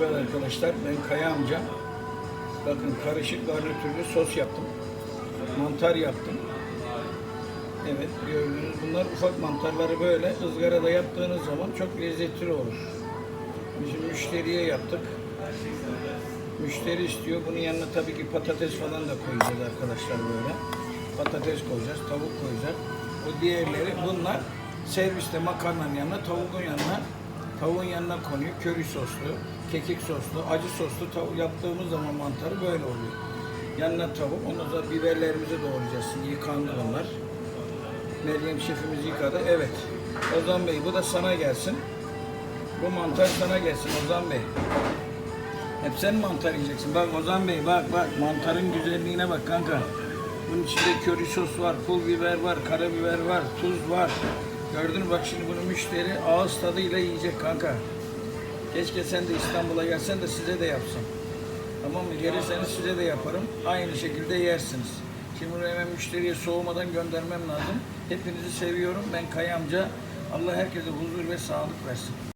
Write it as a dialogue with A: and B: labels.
A: Evet arkadaşlar ben Kaya amca. Bakın karışık garnitürlü sos yaptım. Mantar yaptım. Evet gördüğünüz bunlar ufak mantarları böyle ızgarada yaptığınız zaman çok lezzetli olur. Bizim müşteriye yaptık. Müşteri istiyor. Bunun yanına tabii ki patates falan da koyacağız arkadaşlar böyle. Patates koyacağız, tavuk koyacağız. O diğerleri bunlar serviste makarnanın yanına, tavuğun yanına, tavuğun yanına konuyor. Köri soslu, kekik soslu, acı soslu tavuk yaptığımız zaman mantarı böyle oluyor. Yanına tavuk, ondan sonra biberlerimizi doğrayacağız. Yıkandı bunlar. Meryem şefimiz yıkadı. Evet. Ozan Bey bu da sana gelsin. Bu mantar sana gelsin Ozan Bey. Hep sen mantar yiyeceksin. Bak Ozan Bey bak bak mantarın güzelliğine bak kanka. Bunun içinde köri sos var, pul biber var, karabiber var, tuz var. Gördün bak şimdi bunu müşteri ağız tadıyla yiyecek kanka. Keşke sen de İstanbul'a gelsen de size de yapsam. Tamam mı? Gelirseniz size de yaparım. Aynı şekilde yersiniz. Şimdi bunu hemen müşteriye soğumadan göndermem lazım. Hepinizi seviyorum. Ben Kaya amca. Allah herkese huzur ve sağlık versin.